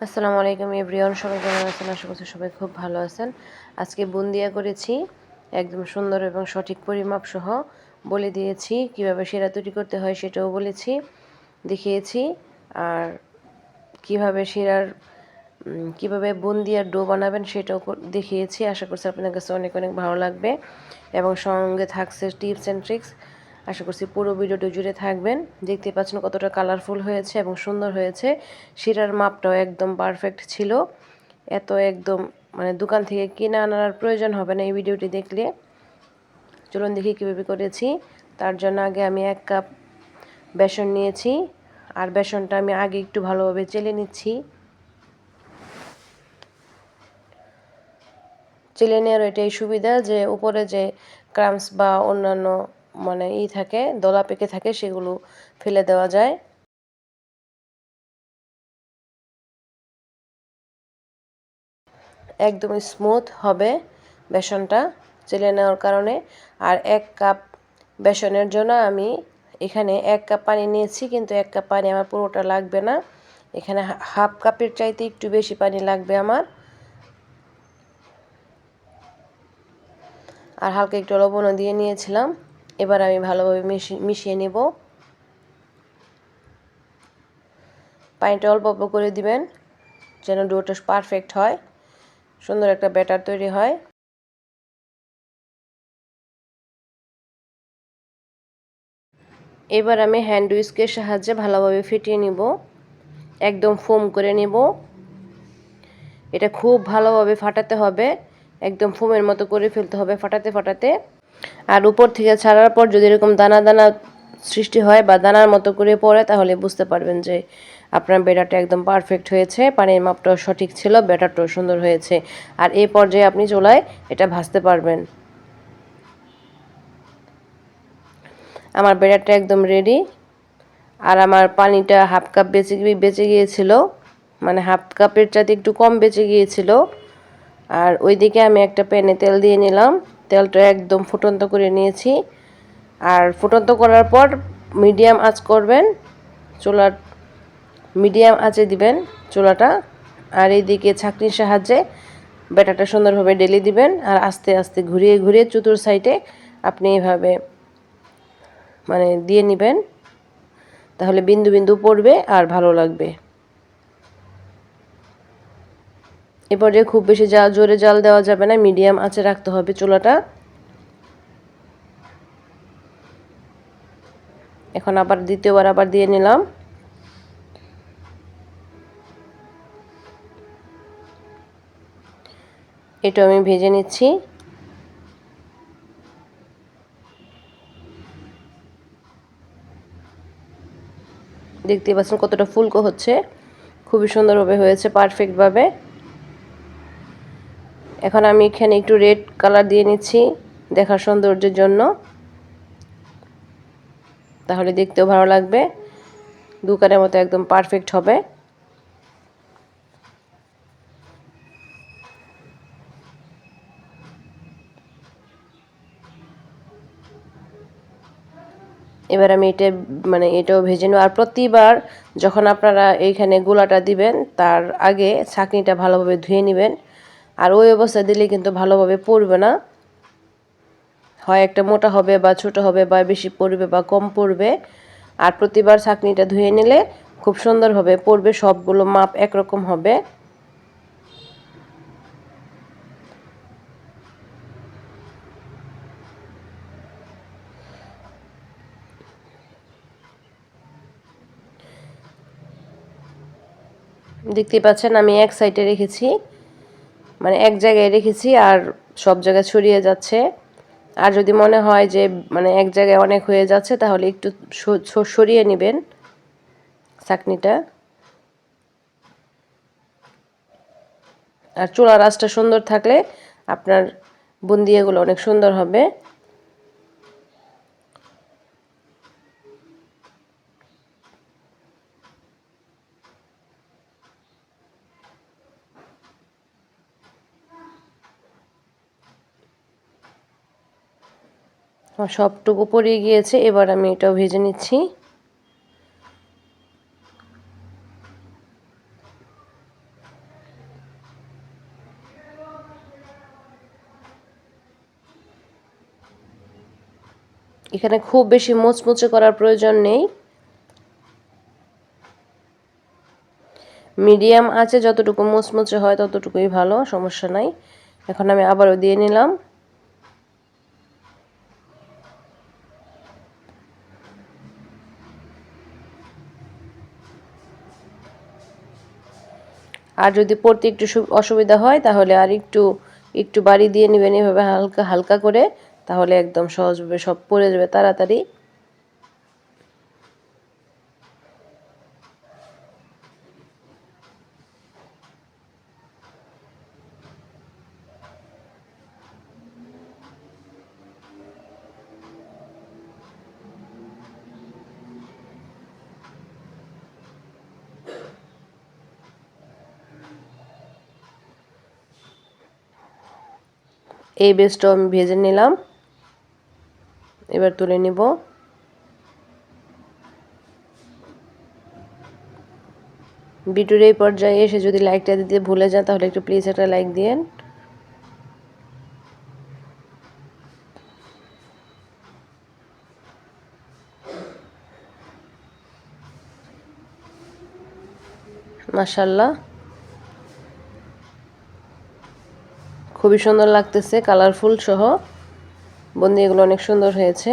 আসসালামু আলাইকুম এভরিওয়ান, সবাই কেমন আছেন? আশা করছি সবাই খুব ভালো আছেন। আজকে বুন্দিয়া করেছি, একদম সুন্দর এবং সঠিক পরিমাপ সহ বলে দিয়েছি, কীভাবে সেরা তৈরি করতে হয় সেটাও বলেছি, দেখিয়েছি, আর কীভাবে সেরার কীভাবে বুন্দিয়ার ডো বানাবেন সেটাও দেখিয়েছি। আশা করছি আপনাদের কাছে অনেক অনেক ভালো লাগবে এবং সঙ্গে থাকছে টিপস অ্যান্ড ট্রিক্স। আশা করছি পুরো ভিডিওটি জুড়ে থাকবেন। দেখতে পাচ্ছেন কতটা কালারফুল হয়েছে এবং সুন্দর হয়েছে। শিরার মাপটাও একদম পারফেক্ট ছিল। এত একদম মানে দোকান থেকে কিনে আনার প্রয়োজন হবে না এই ভিডিওটি দেখলে। চলুন দেখি কীভাবে করেছি। তার জন্য আগে আমি এক কাপ বেসন নিয়েছি। আর বেসনটা আমি আগে একটু ভালোভাবে চেলে নিচ্ছি। চেলে নেওয়ার এটাই সুবিধা যে উপরে যে ক্রামস বা অন্যান্য মানে ই থাকে, দলা পেকে থাকে, সেগুলো ফেলে দেওয়া যায়। একদম স্মুথ হবে বেসনটা চেলে নেওয়ার কারণে। আর এক কাপ বেসনের জন্য আমি এখানে এক কাপ পানি নিয়েছি, কিন্তু এক কাপ পানি আমার পুরোটা লাগবে না। এখানে হাফ কাপের চাইতে একটু বেশি পানি লাগবে আমার। আর হালকা একটু লবণও দিয়ে নিয়েছিলাম। এবার আমি ভালোভাবে মিশিয়ে নেব। পানিটা অল্প অল্প করে দিবেন, যেন ডোটা পারফেক্ট হয়, সুন্দর একটা ব্যাটার তৈরি হয়। এবার আমি হ্যান্ড উইস্কের সাহায্যে ভালোভাবে ফিটিয়ে নিব, একদম ফোম করে নেব। এটা খুব ভালোভাবে ফাটাতে হবে, একদম ফোমের মতো করে ফেলতে হবে ফাটাতে ফাটাতে। আর উপর থেকে ছাড়ার পর যদি এরকম দানা দানা সৃষ্টি হয় বা দানার মতো করে পড়ে, তাহলে বুঝতে পারবেন যে আপনার বেটারটা একদম পারফেক্ট হয়েছে, পানির মাপটাও সঠিক ছিল বেটারটাও সুন্দর হয়েছে। আর এই পর্যায়ে আপনি চোলায় এটা ভাজতে পারবেন। আমার বেটারটা একদম রেডি আর আমার পানিটা হাফ কাপ বেঁচে বেঁচে গিয়েছিল। মানে হাফ কাপের চাতে একটু কম বেঁচে গিয়েছিল। আর ওইদিকে আমি একটা প্যানে তেল দিয়ে নিলাম। তেলটা একদম ফুটন্ত করে নিয়েছি। আর ফুটন্ত করার পর মিডিয়াম আঁচ করবেন, চুলার মিডিয়াম আঁচে দিবেন চুলাটা। আর এইদিকে ছাকনির সাহায্যে ব্যাটাটা সুন্দরভাবে ডেলি দিবেন আর আস্তে আস্তে ঘুরিয়ে ঘুরিয়ে চতুর সাইডে আপনি এভাবে মানে দিয়ে নেবেন। তাহলে বিন্দু বিন্দু পড়বে আর ভালো লাগবে। এরপরে খুব বেশি জাল জোরে জাল দেওয়া যাবে না, মিডিয়াম আঁচে রাখতে হবে চুলাটা। এখন আবার দ্বিতীয়বার আবার দিয়ে নিলাম। এটা আমি ভেজে নিচ্ছি। দেখতে পাচ্ছেন কতটা ফুলকো হচ্ছে। খুবই সুন্দরভাবে হয়েছে পারফেক্টভাবে এখন আমি এখানে একটু রেড কালার দিয়ে নিচ্ছি দেখার সৌন্দর্যের জন্য। তাহলে দেখতেও ভালো লাগবে। দোকানের মতো একদম পারফেক্ট হবে। এবার আমি এটা মানে এটাও ভেজে নেব। আর প্রতিবার যখন আপনারা এইখানে গোলাটা দিবেন, তার আগে ছাঁকনিটা ভালোভাবে ধুয়ে নেবেন। আর ওই অবস্থায় দিলে কিন্তু ভালোভাবে পড়বে না। হয় একটা মোটা হবে বা ছোট হবে বা বেশি পড়বে বা কম পড়বে। আর প্রতিবার ছাঁকনিটা ধুয়ে নিলে খুব সুন্দরভাবে পড়বে, সবগুলো মাপ একরকম হবে। দেখতে পাচ্ছেন আমি এক সাইডে রেখেছি। মানে এক জায়গায় রেখেছি আর সব জায়গায় ছড়িয়ে যাচ্ছে। আর যদি মনে হয় যে মানে এক জায়গায় অনেক হয়ে যাচ্ছে, তাহলে একটু সরিয়ে নেবেন চাকনিটা। আর চুলার আঁচটা সুন্দর থাকলে আপনার বুন্দিয়াগুলো অনেক সুন্দর হবে। আমার সবটুকু পড়ে গিয়েছে, এবার আমি এটাও ভেজে নিচ্ছি। এখানে খুব বেশি মোচমুচে করার প্রয়োজন নেই। মিডিয়াম আছে যতটুকু মোচমুচে হয় ততটুকুই ভালো, সমস্যা নাই। এখন আমি আবারও দিয়ে নিলাম। আর যদি পড়তে একটু অসুবিধা হয়, তাহলে আর একটু একটু বাড়ি দিয়ে নেবেন। এভাবে হালকা হালকা করে, তাহলে একদম সহজভাবে সব পড়ে যাবে তাড়াতাড়ি। এই বেসটাও আমি ভেজে নিলাম। এবার তুলে নিব। ভিডিওর এই পর্যায়ে এসে যদি লাইকটা দিতে ভুলে যান, তাহলে একটু প্লিজ একটা লাইক দিয়েন। মাশাল্লাহ। খুবই সুন্দর লাগতেছে কালারফুল সহ। বন্দি এগুলো অনেক সুন্দর হয়েছে।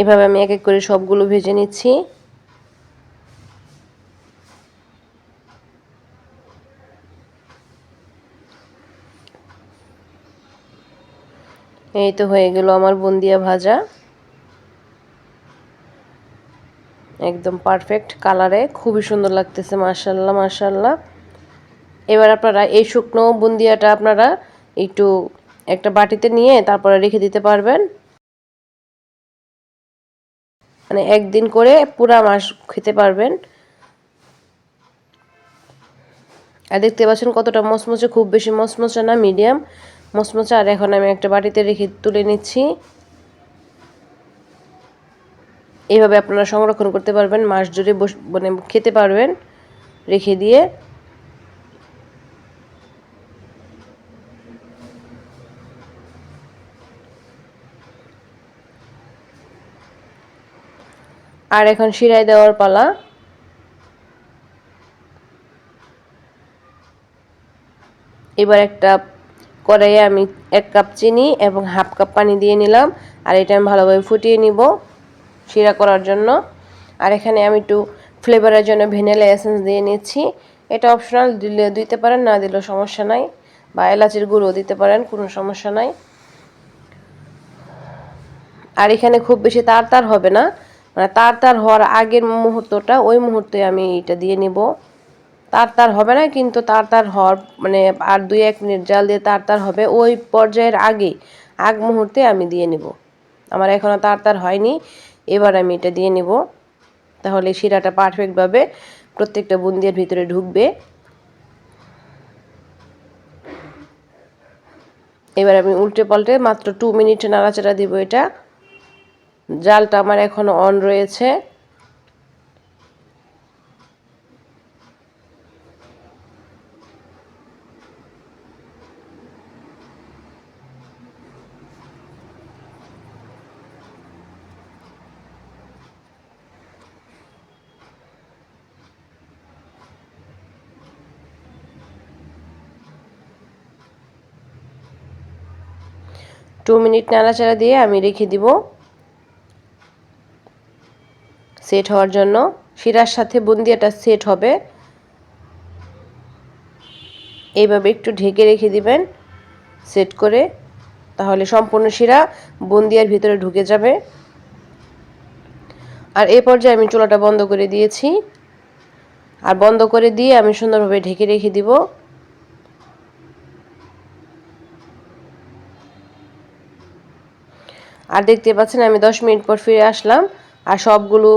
এভাবে আমি এক এক করে সবগুলো ভেজে নিচ্ছি। এই তো হয়ে গেল আমার বন্দিয়া ভাজা। একদম পারফেক্ট কালারে খুবই সুন্দর লাগতেছে মার্শাল্লাহ মার্শাল্লাহ এবার আপনারা এই শুকনো বুন্দিয়াটা আপনারা একটু একটা বাটিতে নিয়ে তারপরে রেখে দিতে পারবেন। মানে একদিন করে পুরা মাস খেতে পারবেন। আর দেখতে পাচ্ছেন কতটা মচমচে, খুব বেশি মচমচে না মিডিয়াম মচমচে, আর এখন আমি একটা বাটিতে রেখে তুলে নিচ্ছি। এইভাবে আপনারা সংরক্ষণ করতে পারবেন, মাস জুড়ে মানে খেতে পারবেন, রেখে দিয়ে। আর এখন শিরায় দেওয়ার পালা। এবার একটা কড়াইয়ে আমি এক কাপ চিনি এবং হাফ কাপ পানি দিয়ে নিলাম। আর এটা আমি ভালোভাবে ফুটিয়ে নিব। শিরা করার জন্য। আর এখানে আমি একটু ফ্লেভারের জন্য ভ্যানিলা এসেন্স দিয়ে নিচ্ছি। এটা অপশনাল দিলে দিতে পারেন, না দিলেও সমস্যা নাই। বা এলাচির গুঁড়ো দিতে পারেন, কোনো সমস্যা নাই। আর এখানে খুব বেশি তার তার হবে না। মানে তার তার হওয়ার আগের মুহূর্তটা, ওই মুহূর্তে আমি এটা দিয়ে নিব। তার তার হবে না, কিন্তু তার তার হওয়ার মানে আর দুই এক মিনিট জাল দিয়ে তার তার হবে, ওই পর্যায়ের আগে, আগ মুহূর্তে আমি দিয়ে নিব। আমার এখনও তার তার হয়নি। এবার আমি এটা দিয়ে নেব। তাহলে শিরাটা পারফেক্টভাবে প্রত্যেকটা বুন্দিয়ার ভিতরে ঢুকবে। এবার আমি উল্টে পাল্টে মাত্র টু মিনিট নাড়াচাড়া দিব এটা। জালটা আমার এখনও অন রয়েছে। টু মিনিট নাড়াচাড়া দিয়ে আমি রেখে দিব। সেট হওয়ার জন্য। শিরার সাথে বুন্দিয়াটা সেট হবে। এইভাবে একটু ঢেকে রেখে দিবেন। সেট করে তাহলে সম্পূর্ণ শিরা বুন্দিয়ার ভিতরে ঢুকে যাবে। আর এ পর্যায়ে আমি চুলাটা বন্ধ করে দিয়েছি। আর বন্ধ করে দিয়ে আমি সুন্দরভাবে ঢেকে রেখে দিব। আর দেখতে পাচ্ছেন, আমি দশ মিনিট পর ফিরে আসলাম। আর সবগুলো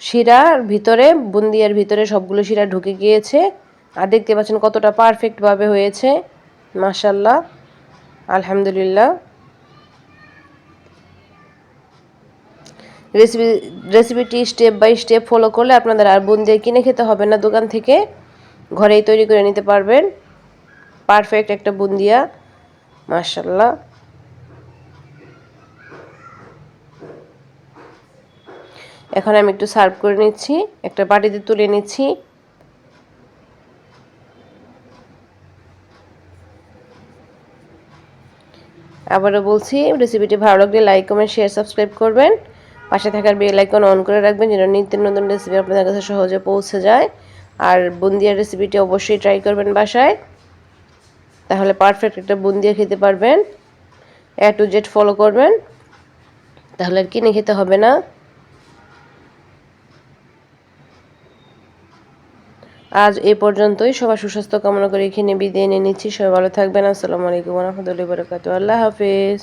শিরার ভিতরে, বুন্দিয়ার ভিতরে সবগুলো শিরা ঢুকে গিয়েছে। আর দেখতে পাচ্ছেন কতটা পারফেক্টভাবে হয়েছে। মাসাল্লাহ আলহামদুলিল্লাহ। রেসিপি রেসিপিটি স্টেপ বাই স্টেপ ফলো করলে আপনাদের আর বুন্দিয়া কিনে খেতে হবে না, দোকান থেকে ঘরেই তৈরি করে নিতে পারবেন। পারফেক্ট একটা বুন্দিয়া মার্শাল্লাহ এখন আমি একটু সার্ভ করে নিচ্ছি। একটা বাটিতে তুলে নিচ্ছি। আবারও বলছি, রেসিপিটি ভালো লাগলে লাইক কমেন্ট শেয়ার সাবস্ক্রাইব করবেন। পাশে থাকার বেল আইকন অন করে রাখবেন যেন নিত্য নতুন রেসিপি আপনাদের কাছে সহজে পৌঁছে যায়। আর বুন্দিয়ার রেসিপিটি অবশ্যই ট্রাই করবেন বাসায়। তাহলে পারফেক্ট একটা বুন্দিয়া খেতে পারবেন। এ টু জেড ফলো করবেন। তাহলে আর কিনে খেতে হবে না। আজ এ পর্যন্তই। সবার সুস্বাস্থ্য কামনা করে এখানে বিদায় নিয়ে নিচ্ছি। সবাই ভালো থাকবেন। আসসালামু আলাইকুম রহমতুল্লাহ বরকাত আল্লাহ হাফিজ।